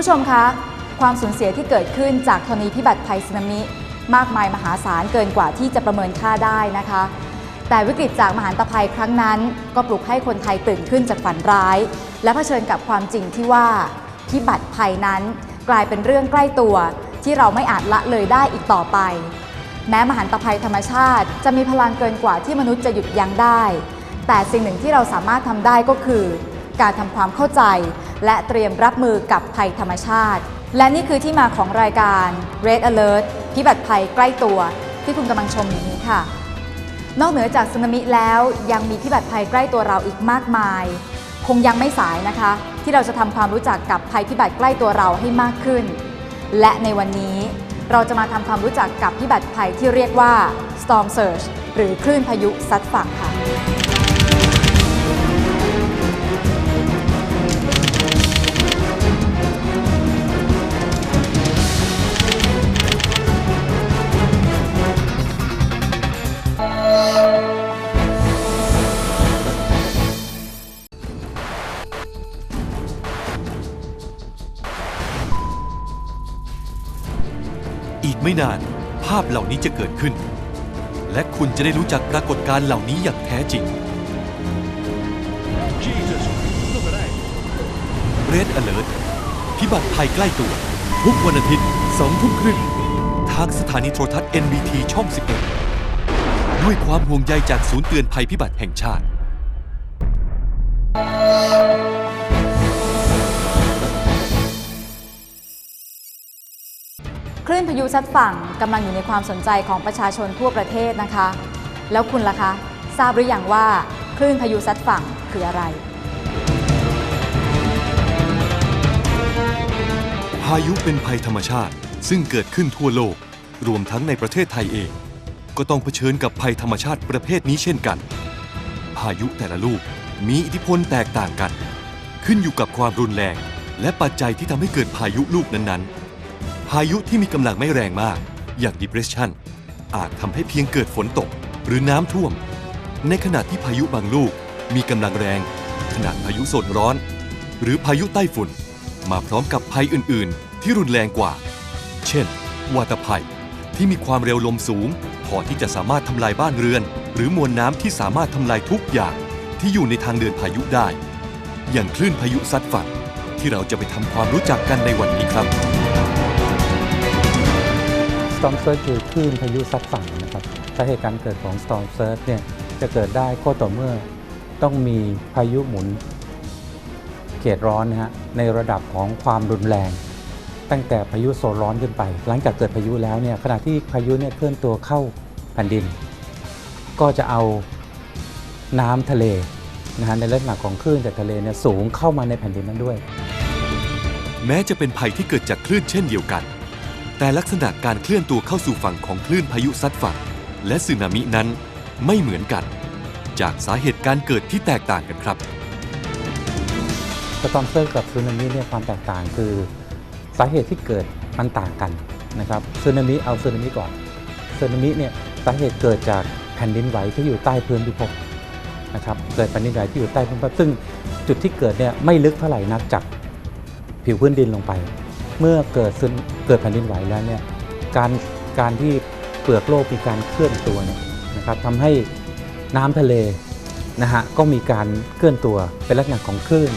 ผู้ชมคะ ความสูญเสียที่เกิดขึ้นจากธรณีพิบัติภัยสึนามิ มากมายมหาศาลเกินกว่าที่จะประเมินค่าได้นะคะ แต่วิกฤตจากมหันตภัยครั้งนั้น ก็ปลุกให้คนไทยตื่นขึ้นจากฝันร้าย และเผชิญกับความจริงที่ว่าพิบัติภัยนั้นกลายเป็นเรื่องใกล้ตัว ที่เราไม่อาจละเลยได้อีกต่อไป แม้มหันตภัยธรรมชาติ จะมีพลังเกินกว่าที่มนุษย์จะหยุดยั้งได้ แต่สิ่งหนึ่งที่เราสามารถทำได้ก็คือ การทำความเข้าใจ และเตรียมรับมือกับภัยธรรมชาติ และนี่คือที่มาของรายการ Red Alert พิบัติภัยใกล้ตัว ที่คุณกำลังชมอยู่นี้ค่ะ นอกเหนือจากสึนามิแล้วยังมีพิบัติภัยใกล้ตัวเราอีกมากมาย คงยังไม่สายนะคะ ที่เราจะทำความรู้จักกับภัยพิบัติใกล้ตัวเราให้มากขึ้น และในวันนี้เราจะมาทำความรู้จักกับพิบัติภัยที่เรียกว่า storm surge หรือคลื่นพายุซัดฝั่งค่ะ ไม่นาน ภาพเหล่านี้จะเกิดขึ้น และคุณจะได้รู้จักปรากฏการณ์เหล่านี้อย่างแท้จริง Jesus, look at that. Red Alert พิบัติภัยใกล้ตัว ทุกวันอาทิตย์สองทุ่มครึ่งทางสถานีโทรทัศน์ NBT ช่อง 11 ด้วยความห่วงใยจากศูนย์เตือนภัยพิบัติแห่งชาติ ลื่นพายุซัดฝั่งกำลังอยู่ในความสนใจของประชาชนทั่วประเทศนะคะ แล้วคุณล่ะคะ ทราบหรือยังว่าคลื่นพายุซัดฝั่งคืออะไร พายุเป็นภัยธรรมชาติซึ่งเกิดขึ้นทั่วโลก รวมทั้งในประเทศไทยเอง ก็ต้องเผชิญกับภัยธรรมชาติประเภทนี้เช่นกัน พายุแต่ละลูกมีอิทธิพลแตกต่างกัน ขึ้นอยู่กับความรุนแรง และปัจจัยที่ทำให้เกิดพายุลูกนั้นๆ พายุที่มีกำลังไม่แรงมาก อย่าง depression อาจทำให้เพียงเกิดฝนตกหรือน้ำท่วม ในขณะที่พายุบางลูกมีกำลังแรง ขนาดพายุโซนร้อน หรือพายุใต้ฝุ่น มาพร้อมกับภัยอื่น ๆ ที่รุนแรงกว่า เช่น วาตภัยที่มีความเร็วลมสูง พอที่จะสามารถทำลายบ้านเรือน หรือมวลน้ำที่สามารถทำลายทุกอย่างที่อยู่ในทางเดินพายุได้ อย่างคลื่นพายุซัดฝั่งที่เราจะไปทำความรู้จักกันในวันนี้ครับ Storm Surge คือคลื่นพายุซัดฝั่งนะครับสาเหตุการเกิดของ Storm Surge เนี่ยจะเกิดได้ก็ต่อเมื่อต้องมีพายุหมุนเขตร้อนนะฮะในระดับของความรุนแรง ตั้งแต่พายุโซนร้อนขึ้นไป หลังจากเกิดพายุแล้วเนี่ยขณะที่พายุเนี่ยเคลื่อนตัวเข้าแผ่นดิน ก็จะเอาน้ำทะเลนะฮะในลักษณะของคลื่นจากทะเลเนี่ยสูงเข้ามาในแผ่นดินนั้นด้วย แม้จะเป็นภัยที่เกิดจากคลื่นเช่นเดียวกัน แต่ลักษณะการเคลื่อนตัวเข้าสู่ฝั่งของคลื่นพายุซัดฝั่ง และสึนามินั้นไม่เหมือนกัน จากสาเหตุการเกิดที่แตกต่างกันครับสตอมเซอร์กับสึนามิเนี่ยความแตกต่างคือ สาเหตุที่เกิดมันต่างกันนะครับสึนามิเอาสึนามิก่อนสึนามิเนี่ยสาเหตุเกิดจากแผ่นดินไหวที่อยู่ใต้พื้นพิภพนะครับเกิดแผ่นดินไหวที่อยู่ใต้พื้นพิภพซึ่งจุดที่เกิดเนี่ยไม่ลึกเท่าไหร่นักจากผิวพื้นดินลงไป เมื่อเกิดซึนเกิดแผ่นดินไหวแล้วเนี่ยการการที่เปลือกโลกมีการเคลื่อนตัวเนี่ยนะครับทำให้น้ำทะเลนะฮะก็มีการเคลื่อนตัวเป็นลักษณะของคลื่น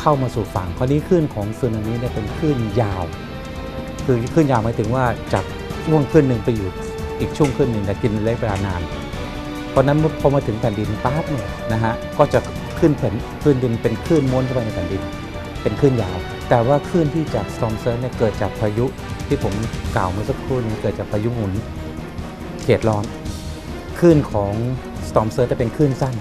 เข้ามาสู่ฝั่งคราวนี้คลื่นของสึนามิเนี่ยเป็นคลื่นยาว คือคลื่นยาวหมายถึงว่าจากช่วงคลื่นหนึ่งไปอยู่อีกช่วงคลื่นหนึ่งแต่กินระยะเวลานาน เพราะฉะนั้นพอมาถึงแผ่นดินปั๊บเนี่ยนะฮะก็จะขึ้นแผ่นคลื่นดินเป็นคลื่นม้วนเข้าไปในแผ่นดิน เป็นคลื่นยาว แต่ว่าคลื่นที่จาก storm surge เนี่ยเกิดจากพายุที่ผมกล่าวเมื่อสักครู่นี้เกิดจากพายุหมุนเขตร้อนคลื่นของ storm surge จะเป็นคลื่นสั้น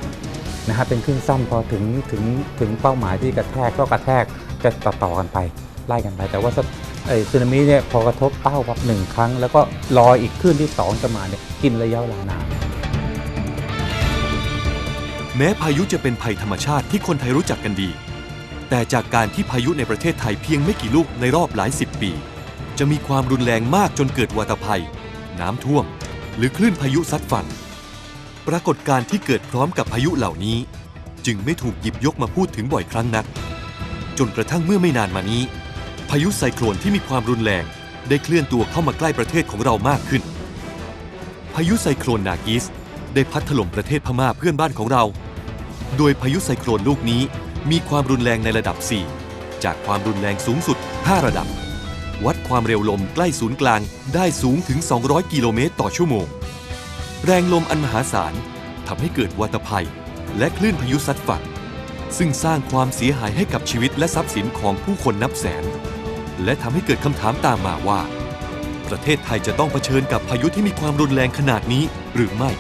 นะฮะเป็นคลื่นสั้นพอถึงถึงถึงเป้าหมายที่กระแทกก็กระแทกจะต่อต่อกันไปไล่กันไป แต่ว่าสไอ้สึนามิเนี่ยพอกระทบเป้าปั๊บหนึ่งครั้ง แล้วก็รอยอีกคลื่นที่สองจะมาเนี่ยกินระยะเวลานานแม้พายุจะเป็นภัยธรรมชาติที่คนไทยรู้จักกันดี แต่จากการที่พายุในประเทศไทยเพียงไม่กี่ลูกในรอบหลายสิบปี จะมีความรุนแรงมากจนเกิดวาตภัย น้ำท่วม หรือคลื่นพายุซัดฝั่งปรากฏการณ์ที่เกิดพร้อมกับพายุเหล่านี้ จึงไม่ถูกหยิบยกมาพูดถึงบ่อยครั้งนัก จนกระทั่งเมื่อไม่นานมานี้ พายุไซโคลนที่มีความรุนแรงได้เคลื่อนตัวเข้ามาใกล้ประเทศของเรามากขึ้น พายุไซโคลนนากิสได้พัดถล่มประเทศพม่าเพื่อนบ้านของเรา โดยพายุไซโคลนลูกนี้ มีความรุนแรงในระดับ 4 จากความรุนแรงสูงสุด 5 ระดับ วัดความเร็วลมใกล้ศูนย์กลางได้สูงถึง 200 กิโลเมตรต่อชั่วโมง แรงลมอันมหาศาลทำให้เกิดวัตภัย และคลื่นพายุซัดฝั่ง ซึ่งสร้างความเสียหายให้กับชีวิตและทรัพย์สินของผู้คนนับแสน และทำให้เกิดคำถามตามมาว่า ประเทศไทยจะต้องเผชิญกับพายุที่มีความรุนแรงขนาดนี้หรือไม่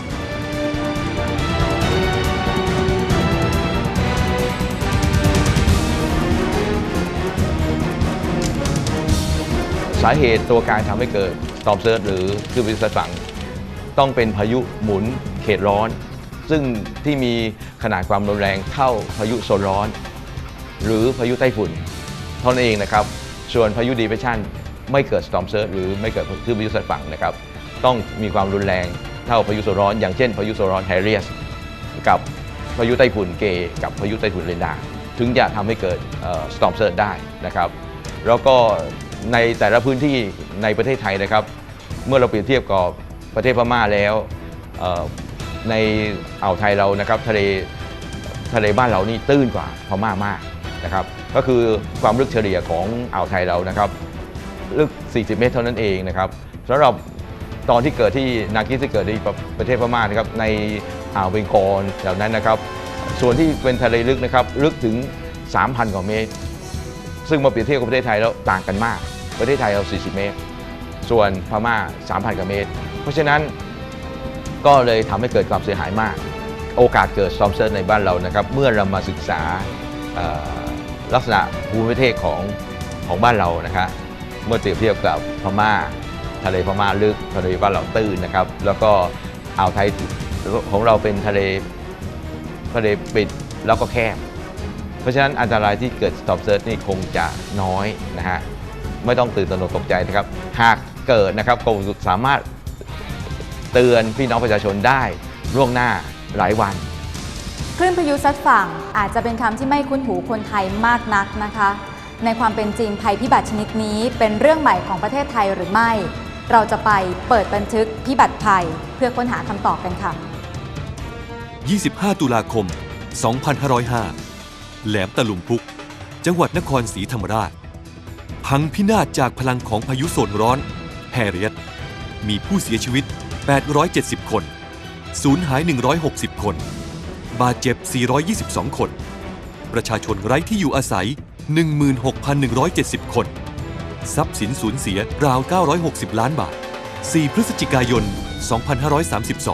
าเหตุตัวการทำให้เกิด storm surge หรือคลื่นวิสัยฝั่งต้องเป็นพายุหมุนเขตร้อน ซึ่งที่มีขนาดความรุนแรงเท่าพายุโซนร้อน หรือพายุไต้ฝุ่นเท่านั้นเองนะครับ ส่วนพายุ depression ไม่เกิด storm surge หรือไม่เกิดคลื่นวิสัยฝั่งนะครับ ต้องมีความรุนแรงเท่าพายุโซนร้อน อย่างเช่นพายุโซนร้อนแฮร์เรียสกับพายุไต้ฝุ่นเกกับพายุไต้ฝุ่นเรนดา ถึงจะทำให้เกิดเอ่อ storm surge ได้นะครับ แล้วก็ ในแต่ละพื้นที่ในประเทศไทยนะครับ เมื่อเราเปรียบเทียบกับประเทศพม่าแล้วในอ่าวไทยเรานะครับทะเลทะเลบ้านเรานี่ตื้นกว่าพม่ามากนะครับ ก็คือความลึกเฉลี่ยของอ่าวไทยเรานะครับ ลึก 40 เมตรเท่านั้นเองนะครับสำหรับตอนที่เกิดที่นากิสที่เกิดในประเทศพม่านะครับในอ่าวเบงกอลเหล่านั้นนะครับ ส่วนที่เป็นทะเลลึกนะครับ ลึกถึง 3,000 กว่าเมตร ซึ่งมาเปรียบเทียบกับประเทศไทยแล้วต่างกันมาก ประเทศไทยเรา 40 เมตร ส่วนพม่า 3,000กว่าเมตร เพราะฉะนั้นก็เลยทำให้เกิดความเสียหายมาก โอกาสเกิดซอมเซอร์ในบ้านเรานะครับ เมื่อเรามาศึกษาลักษณะภูมิประเทศของของบ้านเรานะครับเมื่อเปรียบเทียบกับพม่า ทะเลพม่าลึกทะเลบ้านเราตื้นนะครับ แล้วก็อ่าวไทยของเราเป็นทะเลทะเลปิดแล้วก็แคบ ราะฉะนั้นอันตรายที่เกิด storm surge นี่คงจะน้อยนะฮะไม่ต้องตื่นตระหนกตกใจนะครับ หากเกิดนะครับกรมอุตุสามารถเตือนพี่น้องประชาชนได้ล่วงหน้าหลายวันคลื่นพายุซัดฝั่งอาจจะเป็นคำที่ไม่คุ้นหูคนไทยมากนักนะคะ ในความเป็นจริงภัยพิบัติชนิดนี้เป็นเรื่องใหม่ของประเทศไทยหรือไม่ เราจะไปเปิดบันทึกพิบัติภัยเพื่อค้นหาคำตอบกันค่ะ 25 ตุลาคม 2505 แหลมตะลุมพุก จังหวัดนครศรีธรรมราช พังพินาศจากพลังของพายุโซนร้อน แฮร์เรียต มีผู้เสียชีวิต 870 คน สูญหาย 160 คน บาดเจ็บ 422 คน ประชาชนไร้ที่อยู่อาศัย 16,170 คน ทรัพย์สินสูญเสียราว 960 ล้านบาท 4 พฤศจิกายน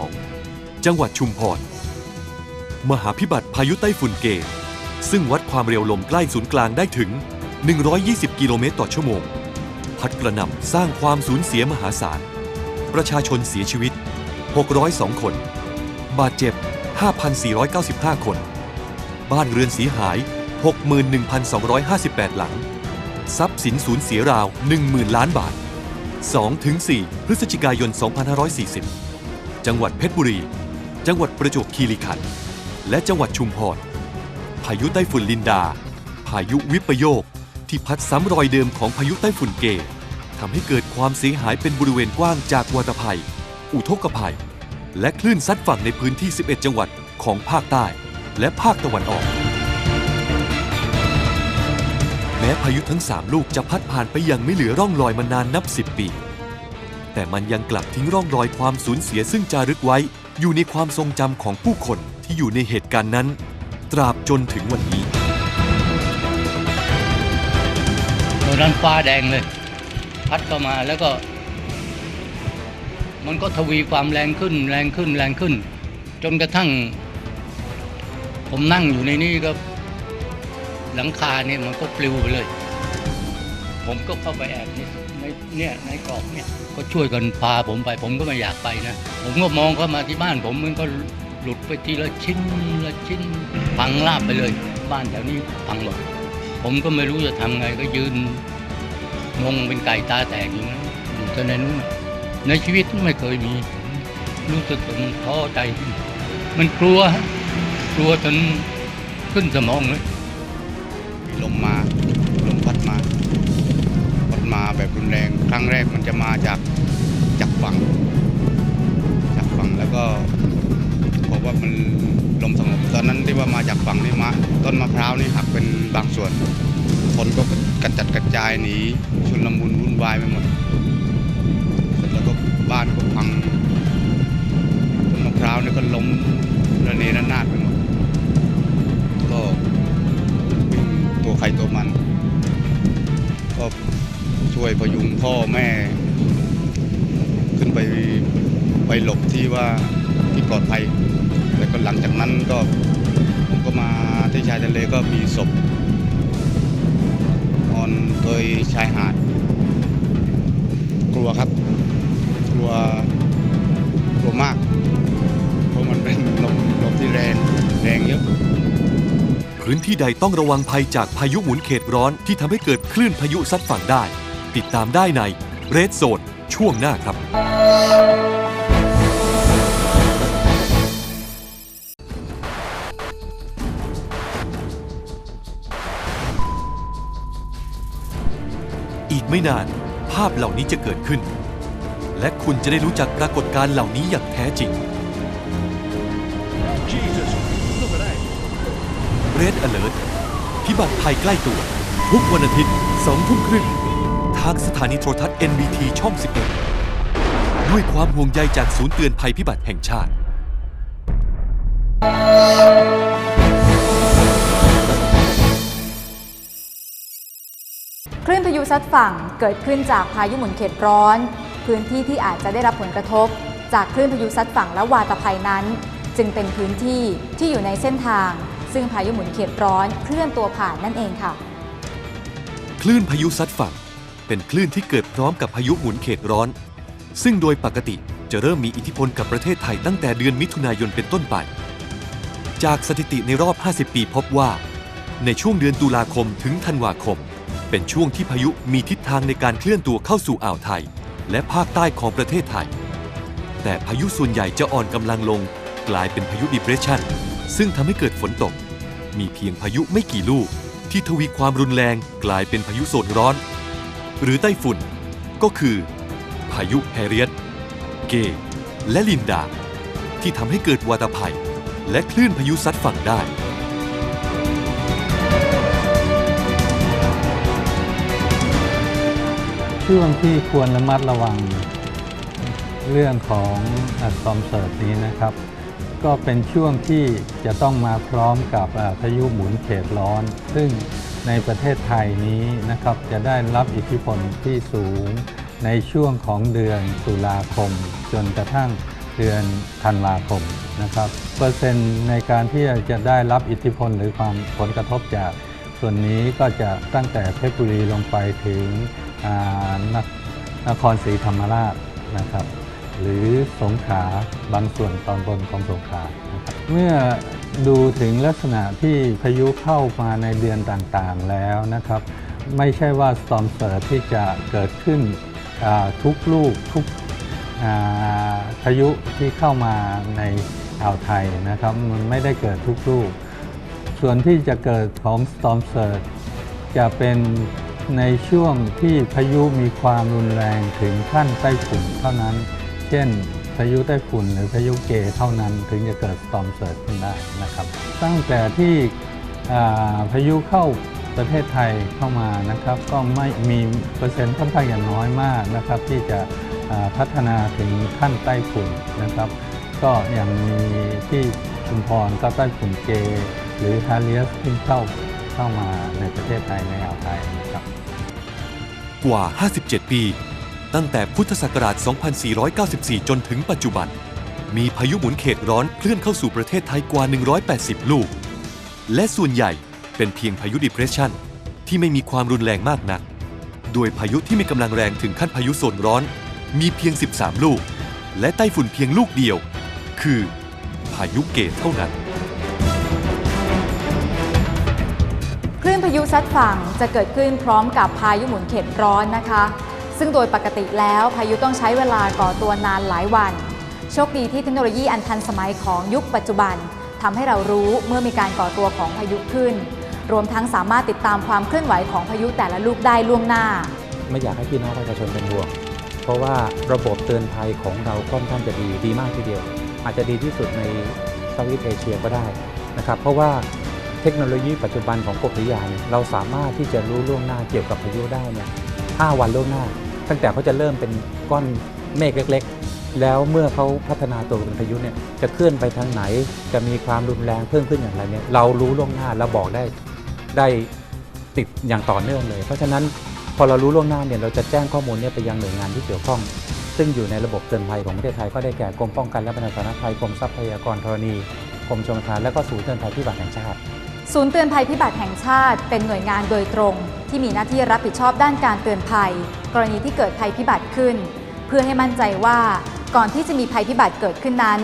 2532 จังหวัดชุมพร มหาพิบัติพายุไต้ฝุ่นเก ซึ่งวัดความเร็วลมใกล้ศูนย์กลางได้ถึง 120 กิโลเมตรต่อชั่วโมง พัดกระหน่ำสร้างความสูญเสียมหาศาล ประชาชนเสียชีวิต 602 คน บาดเจ็บ 5,495 คน บ้านเรือนเสียหาย 61,258 หลัง ทรัพย์สินสูญเสียราว 10,000 ล้านบาท 2-4 พฤศจิกายน 2540 จังหวัดเพชรบุรี จังหวัดประจวบคีรีขันธ์ และจังหวัดชุมพร พายุไต้ฝุ่นลินดา พายุวิปโยค ที่พัดซ้ำรอยเดิมของพายุไต้ฝุ่นเกทำให้เกิดความเสียหายเป็นบริเวณกว้างจากวัตภัย อุทกภัย และคลื่นซัดฝั่งในพื้นที่ 11 จังหวัดของภาคใต้และภาคตะวันออก แม้พายุทั้ง 3 ลูกจะพัดผ่านไปอย่างไม่เหลือร่องรอยมานานนับ 10 ปี แต่มันยังกลับทิ้งร่องรอยความสูญเสียซึ่งจารึกไว้ อยู่ในความทรงจำของผู้คนที่อยู่ในเหตุการณ์นั้น ตราบจนถึงวันนี้ตอนนั้นฟ้าแดงเลย พัดเข้ามาแล้วก็ มันก็ทวีความแรงขึ้น แรงขึ้นแรงขึ้น จนกระทั่ง ผมนั่งอยู่ในนี้ก็ หลังคาเนี่ยมันก็ปลิวไปเลย ผมก็เข้าไปแอบในในเนี่ยในกรอบเนี่ยก็ช่วยกันพาผมไป ผมก็ไม่อยากไปนะ ผมก็มองเข้ามาที่บ้าน ผมมันก็ หลุดไปทีละชิ้นละชิ้นพังราบไปเลย บ้านแถวนี้พังหมดผมก็ไม่รู้จะทำไงก็ยืนงงเป็นไก่ตาแตกอยู่นั้นอยู่ต่ในนู้นน่ะในชีวิตไม่เคยมี รู้สึกมันท้อใจ มันกลัวฮะกลัวจนขึ้นสมองเลยลมมาลมพัดมาพัดมาแบบรุนแรง ครั้งแรกมันจะมาจากจากฝั่งจากฝั่งแล้วก็ ว่ามันลมสงบตอนนั้นที่ว่ามาจากฝั่งนี่มาต้นมะพร้าวนี่หักเป็นบางส่วน คนก็กระจัดกระจายหนีชุนลมุนวุ่นวายไปหมดเสร็จแล้วก็บ้านก็พังต้นมะพร้าวนี่ก็ล้มระเนระนาดไปหมดก็วิ่งตัวใครตัวมัน ก็ช่วยพยุงพ่อแม่ ขึ้นไปไปหลบที่ว่าที่ปลอดภัย แล้วก็หลังจากนั้นก็ผมก็มาที่ชายทะเลก็มีศพนอนโดยชายหาด กลัวครับ กลัวกลัวมาก เพราะมันเป็นลมลมที่แรงแรงเยอะพื้นที่ใดต้องระวังภัยจากพายุหมุนเขตร้อนที่ทำให้เกิดคลื่นพายุซัดฝั่งได้ ติดตามได้ในเรดโซนช่วงหน้าครับ ไม่นานภาพเหล่านี้จะเกิดขึ้น และคุณจะได้รู้จักปรากฏการณ์เหล่านี้อย่างแท้จริง Red Alert พิบัติภัยใกล้ตัว ทุกวันอาทิตย์2ทุ่มครึ่งทางสถานีโทรทัศน์ NBT ช่อง 11 ด้วยความห่วงใยจากศูนย์เตือนภัยพิบัติแห่งชาติ คลื่นพายุซัดฝั่งเกิดขึ้นจากพายุหมุนเขตร้อน พื้นที่ที่อาจจะได้รับผลกระทบ จากคลื่นพายุซัดฝั่งและวาตภัยนั้น จึงเป็นพื้นที่ที่อยู่ในเส้นทาง ซึ่งพายุหมุนเขตร้อนเคลื่อนตัวผ่านนั่นเองค่ะ คลื่นพายุซัดฝั่ง เป็นคลื่นที่เกิดพร้อมกับพายุหมุนเขตร้อน ซึ่งโดยปกติจะเริ่มมีอิทธิพลกับประเทศไทยตั้งแต่เดือนมิถุนายนเป็นต้นไป จากสถิติในรอบ 50 ปีพบว่า ในช่วงเดือนตุลาคมถึงธันวาคม เป็นช่วงที่พายุมีทิศทางในการเคลื่อนตัวเข้าสู่อ่าวไทย และภาคใต้ของประเทศไทย แต่พายุส่วนใหญ่จะอ่อนกำลังลง กลายเป็นพายุดิเพรสชันซึ่งทำให้เกิดฝนตก มีเพียงพายุไม่กี่ลูก ที่ทวีความรุนแรงกลายเป็นพายุโซนร้อน หรือไต้ฝุ่น ก็คือ พายุแฮเรียตเกและลินดา ที่ทำให้เกิดวาตภัย และคลื่นพายุซัดฝั่งได้ ช่วงที่ควรระมัดระวังเรื่องของอซอมเสิร์ตนี้นะครับ ก็เป็นช่วงที่จะต้องมาพร้อมกับพายุหมุนเขตร้อน ซึ่งในประเทศไทยนี้นะครับจะได้รับอิทธิพลที่สูงในช่วงของเดือนตุลาคม จนกระทั่งเดือนธันวาคมนะครับ เปอร์เซ็นต์ในการที่จะได้รับอิทธิพลหรือความผลกระทบจากส่วนนี้ก็จะตั้งแต่เพชรบุรีลงไปถึง นนครศรีธรรมราชนะครับ หรือสงขลาบางส่วนตอนบนของสงขลาเมื่อดูถึงลักษณะที่พายุเข้ามาในเดือนต่างๆแล้วนะครับ ไม่ใช่ว่า storm surge ที่จะเกิดขึ้นทุกลูกทุกพายุที่เข้ามาในอ่าวไทยนะครับ มันไม่ได้เกิดทุกลูก ส่วนที่จะเกิดของ storm surge จะเป็น ในช่วงที่พายุมีความรุนแรงถึงขั้นไต้ฝุ่นเท่านั้น เช่น พายุไต้ฝุ่นหรือพายุเกเท่านั้นถึงจะเกิด storm surge ขึ้นได้นะครับ ตั้งแต่ที่พายุเข้าประเทศไทยเข้ามานะครับ ก็ไม่มีเปอร์เซ็นต์ค่อนข้างอย่างน้อยมากนะครับ ที่จะพัฒนาถึงขั้นไต้ฝุ่นนะครับ ก็อย่างมีที่ชุมพรก็ไต้ฝุ่นเก หรือฮาเลียสที่เข้าเข้ามาในประเทศไทยในอ่าวไทย กว่า 57 ปี ตั้งแต่พุทธศักราช 2494 จนถึงปัจจุบัน มีพายุหมุนเขตร้อนเคลื่อนเข้าสู่ประเทศไทยกว่า 180 ลูก และส่วนใหญ่เป็นเพียงพายุดิเพรสชันที่ไม่มีความรุนแรงมากนัก โดยพายุที่มีกำลังแรงถึงขั้นพายุโซนร้อน มีเพียง 13 ลูก และไต้ฝุ่นเพียงลูกเดียว คือ พายุเกตเท่านั้น คลื่นพายุซัดฝั่งจะเกิดขึ้นพร้อมกับพายุหมุนเขตร้อนนะคะ ซึ่งโดยปกติแล้วพายุต้องใช้เวลาก่อตัวนานหลายวัน โชคดีที่เทคโนโลยีอันทันสมัยของยุคปัจจุบันทำให้เรารู้เมื่อมีการก่อตัวของพายุขึ้น รวมทั้งสามารถติดตามความเคลื่อนไหวของพายุแต่ละลูกได้ล่วงหน้า ไม่อยากให้พี่น้องประชาชนเป็นห่วง เพราะว่าระบบเตือนภัยของเราค่อนข้างจะดีดีมากทีเดียว อาจจะดีที่สุดในเซาท์อีสเอเชียก็ได้นะครับ เพราะว่า เทคโนโลยีปัจจุบันของกรมอุทยานเนี่ยเราสามารถที่จะรู้ล่วงหน้าเกี่ยวกับพายุได้เนี่ยห้าวันล่วงหน้า ตั้งแต่เขาจะเริ่มเป็นก้อนเมฆเล็ก ๆ แล้วเมื่อเขาพัฒนาตัวเป็นพายุเนี่ยจะเคลื่อนไปทางไหน จะมีความรุนแรงเพิ่มขึ้นอย่างไรเนี่ยเรารู้ล่วงหน้าแล้วบอกได้ได้ติดอย่างต่อเนื่องเลย เพราะฉะนั้นพอเรารู้ล่วงหน้าเนี่ยเราจะแจ้งข้อมูลเนี่ยไปยังหน่วยงานที่เกี่ยวข้อง ซึ่งอยู่ในระบบเตือนภัยของประเทศไทยก็ได้แก่กรมป้องกันและบรรเทาสาธารณภัยกรมทรัพยากรธรณีกรมชลประทานและก็ศูนย์เตือนภัยพิบัติแห่งชาติ ศูนย์เตือนภัยพิบัติแห่งชาติ เป็นหน่วยงานโดยตรง ที่มีหน้าที่รับผิดชอบด้านการเตือนภัย กรณีที่เกิดภัยพิบัติขึ้น เพื่อให้มั่นใจว่า ก่อนที่จะมีภัยพิบัติเกิดขึ้นนั้น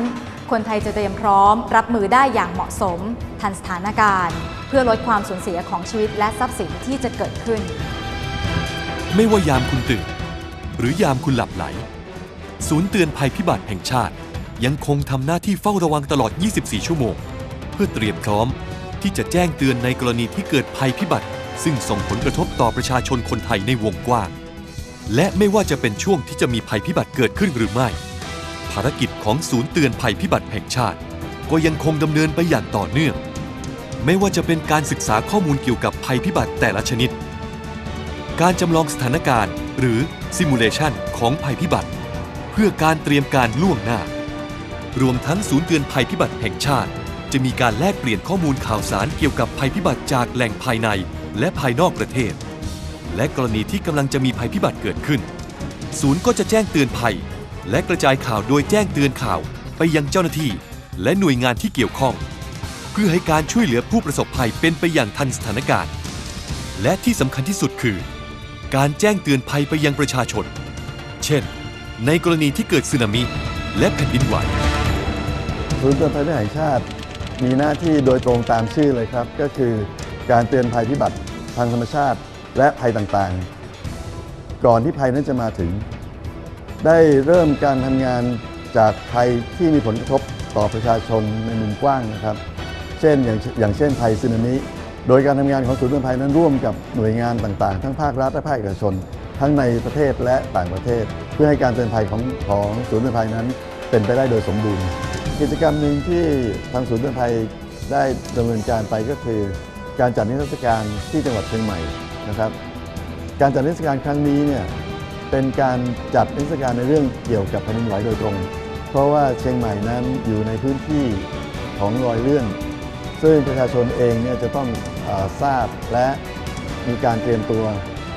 คนไทยจะเตรียมพร้อม รับมือได้อย่างเหมาะสม ทันสถานการณ์ เพื่อลดความสูญเสียของชีวิตและทรัพย์สินที่จะเกิดขึ้น ไม่ว่ายามคุณตื่น หรือยามคุณหลับไหล ศูนย์เตือนภัยพิบัติแห่งชาติ ยังคงทำหน้าที่เฝ้าระวังตลอด 24 ชั่วโมง เพื่อเตรียมพร้อม ที่จะแจ้งเตือนในกรณีที่เกิดภัยพิบัติ ซึ่งส่งผลกระทบต่อประชาชนคนไทยในวงกว้าง และไม่ว่าจะเป็นช่วงที่จะมีภัยพิบัติเกิดขึ้นหรือไม่ ภารกิจของศูนย์เตือนภัยพิบัติแห่งชาติ ก็ยังคงดำเนินไปอย่างต่อเนื่อง ไม่ว่าจะเป็นการศึกษาข้อมูลเกี่ยวกับภัยพิบัติแต่ละชนิด การจำลองสถานการณ์ หรือซิมูเลชันของภัยพิบัติ เพื่อการเตรียมการล่วงหน้า รวมทั้งศูนย์เตือนภัยพิบัติแห่งชาติ จะมีการแลกเปลี่ยนข้อมูลข่าวสารเกี่ยวกับภัยพิบัติจากแหล่งภายในและภายนอกประเทศ และกรณีที่กำลังจะมีภัยพิบัติเกิดขึ้น ศูนย์ก็จะแจ้งเตือนภัย และกระจายข่าวโดยแจ้งเตือนข่าวไปยังเจ้าหน้าที่ และหน่วยงานที่เกี่ยวข้อง เพื่อให้การช่วยเหลือผู้ประสบภัยเป็นไปอย่างทันสถานการณ์ และที่สำคัญที่สุดคือ การแจ้งเตือนภัยไปยังประชาชน เช่น ในกรณีที่เกิดสึนามิและแผ่นดินไหวศูนย์เตือนภัยแห่งชาติ มีหน้าที่โดยตรงตามชื่อเลยครับ ก็คือการเตือนภัยพิบัติทางธรรมชาติ และภัยต่างๆ ก่อนที่ภัยนั้นจะมาถึง ได้เริ่มการทำงานจากภัยที่มีผลกระทบต่อประชาชนในมุมกว้างนะครับ เช่นอย่างอย่างเช่นภัยสึนามิ โดยการทำงานของศูนย์เตือนภัยนั้นร่วมกับหน่วยงานต่างๆ ทั้งภาครัฐและภาคเอกชน ทั้งในประเทศและต่างประเทศ เพื่อให้การเตือนภัยของของศูนย์เตือนภัยนั้นเป็นไปได้โดยสมบูรณ์ กิจกรรมหนึ่งที่ทางศูนย์เตือนภัยได้ดำเนินการไปก็คือ การจัดนิทรรศการที่จังหวัดเชียงใหม่นะครับ การจัดนิทรรศการครั้งนี้เนี่ยเป็นการจัดนิทรรศการในเรื่องเกี่ยวกับแผ่นดินไหวโดยตรง เพราะว่าเชียงใหม่นั้นอยู่ในพื้นที่ของรอยเลื่อน ซึ่งประชาชนเองเนี่ยจะต้องอทราบและมีการเตรียมตัว